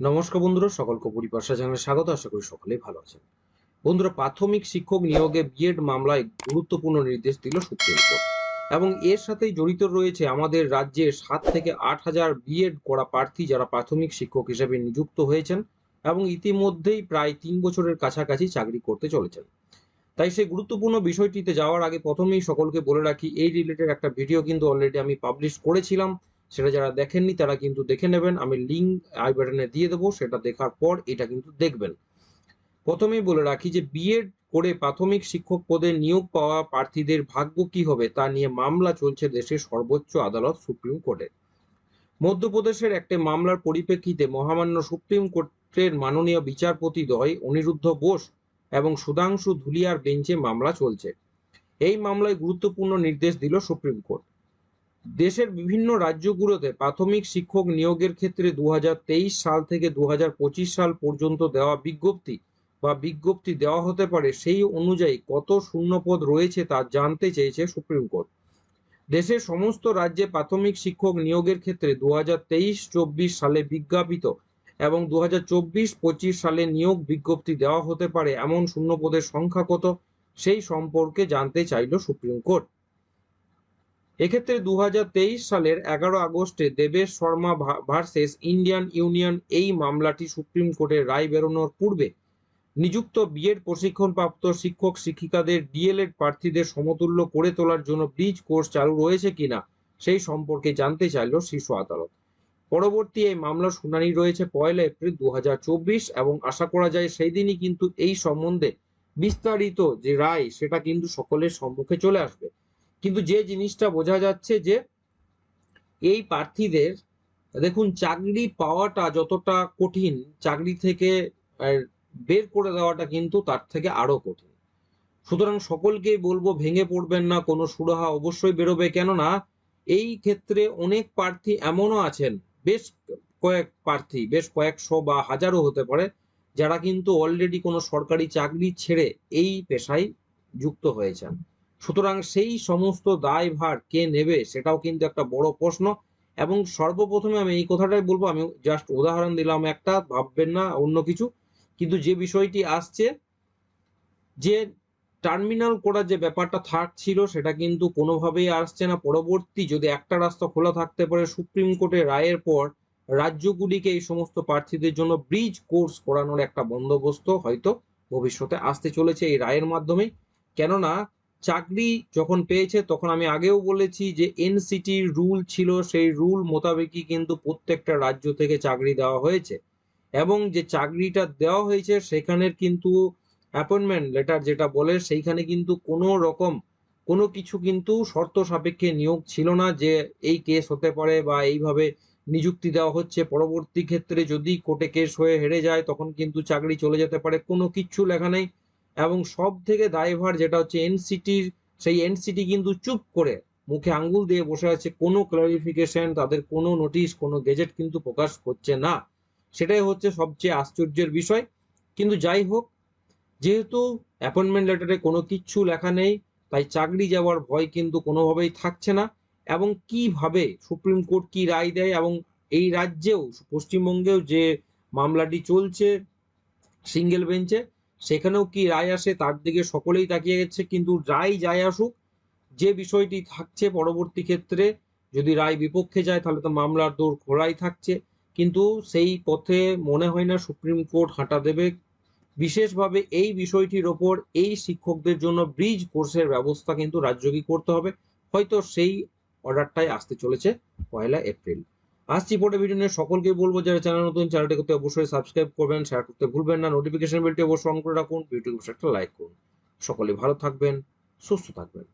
নমস্কার বন্ধুরা, সকলকে পরিপাশা চ্যানেলে স্বাগত, আশা করি সকলেই ভালো আছেন। বন্ধুরা, প্রাথমিক শিক্ষক নিয়োগে বিএড মামলায় গুরুত্বপূর্ণ নির্দেশ দিল সুপ্রিম কোর্ট। এবং এর সাথেই জড়িত রয়েছে আমাদের রাজ্যে সাত থেকে আট হাজার বিএড করা প্রার্থী যারা প্রাথমিক শিক্ষক হিসেবে নিযুক্ত হয়েছেন এবং ইতিমধ্যেই প্রায় তিন বছরের কাছাকাছি চাকরি করতে চলেছেন। তাই সেই গুরুত্বপূর্ণ বিষয়টিতে যাওয়ার আগে প্রথমেই সকলকে বলে রাখি, এই রিলেটেড একটা ভিডিও কিন্তু অলরেডি আমি পাবলিশ করেছিলাম। সেটা যারা দেখেননি তারা কিন্তু দেখে নেবেন। আমি লিঙ্ক আই বাটনে দিয়ে দেবো, সেটা দেখার পর এটা কিন্তু দেখবেন। প্রথমেই বলে রাখি যে বিএড করে প্রাথমিক শিক্ষক পদে নিয়োগ পাওয়া প্রার্থীদের ভাগ্য কি হবে তা নিয়ে মামলা চলছে দেশের সর্বোচ্চ আদালত সুপ্রিম কোর্টে। মধ্যপ্রদেশের একটি মামলার পরিপ্রেক্ষিতে মহামান্য সুপ্রিম কোর্টের মাননীয় বিচারপতি দ্বয় অনিরুদ্ধ বোস এবং সুধাংশু ধুলিয়ার বেঞ্চে মামলা চলছে। এই মামলায় গুরুত্বপূর্ণ নির্দেশ দিল সুপ্রিম কোর্ট। দেশের বিভিন্ন রাজ্যগুলোতে প্রাথমিক শিক্ষক নিয়োগের ক্ষেত্রে দু হাজার তেইশ সাল থেকে দু হাজার পঁচিশ সাল পর্যন্ত দেওয়া বিজ্ঞপ্তি বা বিজ্ঞপ্তি দেওয়া হতে পারে সেই অনুযায়ী কত শূন্যপদ রয়েছে তা জানতে চেয়েছে সুপ্রিম কোর্ট। দেশের সমস্ত রাজ্যে প্রাথমিক শিক্ষক নিয়োগের ক্ষেত্রে দু হাজার সালে বিজ্ঞাপিত এবং দু হাজার সালে নিয়োগ বিজ্ঞপ্তি দেওয়া হতে পারে এমন শূন্যপদের সংখ্যা কত সেই সম্পর্কে জানতে চাইল সুপ্রিম কোর্ট। এক্ষেত্রে দু হাজার তেইশ সালের এগারো August Debesh Sharma versus Indian union এই মামলাটি সুপ্রিম কোর্টের রায় বেরোনোর পূর্বে নিযুক্ত বিএড প্রশিক্ষণপ্রাপ্ত শিক্ষক শিক্ষিকাদের ডিএলএড প্রার্থীদের সমতুল্য করে তোলার জন্য ব্রিজ কোর্স চালু রয়েছে কিনা সেই সম্পর্কে জানতে চাইল শীর্ষ আদালত। পরবর্তী এই মামলার শুনানি রয়েছে পয়লা এপ্রিল দু হাজার চব্বিশ এবং আশা করা যায় সেই দিনই কিন্তু এই সম্বন্ধে বিস্তারিত যে রায়, সেটা কিন্তু সকলের সম্মুখে চলে আসবে। কিন্তু যে জিনিসটা বোঝা যাচ্ছে যে এই প্রার্থীদের, দেখুন চাকরি পাওয়াটা যতটা কঠিন, চাকরি থেকে বের করে দেওয়াটা কিন্তু তার থেকে আরও কঠিন। সুতরাং সকলকেই বলব, ভেঙে পড়বেন না, কোনো সুরাহা অবশ্যই বেরোবে। কেননা এই ক্ষেত্রে অনেক প্রার্থী এমনও আছেন, বেশ কয়েক প্রার্থী, বেশ কয়েকশো বা হাজারও হতে পারে, যারা কিন্তু অলরেডি কোনো সরকারি চাকরি ছেড়ে এই পেশায় যুক্ত হয়েছেন। সুতরাং সেই সমস্ত দায়ভার কে নেবে সেটাও কিন্তু একটা বড় প্রশ্ন। এবং সর্বপ্রথমে আমি এই কথাটাই বলব, আমি জাস্ট উদাহরণ দিলাম একটা, ভাববেন না অন্য কিছু। কিন্তু যে বিষয়টি আসছে, যে টার্মিনাল করার যে ব্যাপারটা থাকছিল সেটা কিন্তু কোনোভাবেই আসছে না। পরবর্তী যদি একটা রাস্তা খোলা থাকতে পারে সুপ্রিম কোর্টের রায়ের পর, রাজ্যগুলিকে এই সমস্ত প্রার্থীদের জন্য ব্রিজ কোর্স করানোর একটা বন্দোবস্ত হয়তো ভবিষ্যতে আসতে চলেছে এই রায়ের মাধ্যমে কেননা চাকরি যখন পেয়েছে, তখন আমি আগেও বলেছি যে এনসিটির রুল ছিল, সেই রুল মোতাবেকই কিন্তু প্রত্যেকটা রাজ্য থেকে চাকরি দেওয়া হয়েছে। এবং যে চাকরিটা দেওয়া হয়েছে, সেখানের কিন্তু অ্যাপয়েন্টমেন্ট লেটার যেটা বলে, সেইখানে কিন্তু কোনো রকম, কোনো কিছু কিন্তু শর্ত সাপেক্ষে নিয়োগ ছিল না যে এই কেস হতে পারে বা এইভাবে নিযুক্তি দেওয়া হচ্ছে। পরবর্তী ক্ষেত্রে যদি কোর্টে কেস হয়ে হেরে যায়, তখন কিন্তু চাকরি চলে যেতে পারে। কোনো কিচ্ছু লেখা নেই। এবং সব থেকে দায়ভার যেটা হচ্ছে এনসিটির, সেই এনসিটি কিন্তু চুপ করে মুখে আঙ্গুল দিয়ে বসে আছে, কোনো ক্লারিফিকেশন তাদের কোনো নোটিশ কোনো গেজেট কিন্তু প্রকাশ করছে না। সেটাই হচ্ছে সবচেয়ে আশ্চর্যের বিষয়। কিন্তু যাই হোক, যেহেতু অ্যাপয়েন্টমেন্ট লেটারে কোনো কিচ্ছু লেখা নেই, তাই চাকরি যাওয়ার ভয় কিন্তু কোনোভাবেই থাকছে না। এবং কীভাবে সুপ্রিম কোর্ট কি রায় দেয় এবং এই রাজ্যেও, পশ্চিমবঙ্গেও যে মামলাটি চলছে সিঙ্গেল বেঞ্চে সেখানেও কি রায় আসে তার দিকে সকলেই তাকিয়ে গেছে, কিন্তু রায় যাই আসুক, যে বিষয়টি থাকছে পরবর্তী ক্ষেত্রে, যদি রায় বিপক্ষে যায় তাহলে তো মামলার দৌড় খোলাই থাকছে। কিন্তু সেই পথে মনে হয় না সুপ্রিম কোর্ট হাঁটা দেবে। বিশেষভাবে এই বিষয়টির ওপর এই শিক্ষকদের জন্য ব্রিজ কোর্সের ব্যবস্থা কিন্তু রাজ্যকে করতে হবে। হয়তো সেই অর্ডারটাই আসতে চলেছে পয়লা এপ্রিল। আসছি পরে ভিডিও নিয়ে। সকলকে বলব, যারা চ্যানেল নতুন চ্যানেলটি করতে অবশ্যই সাবস্ক্রাইব করবেন শেয়ার করতে ভুলবেন না। নোটিফিকেশন বেলটি অবশ্যই অন করে রাখুন। ভিডিও একটা লাইক করুন। সকলে ভালো থাকবেন, সুস্থ থাকবেন।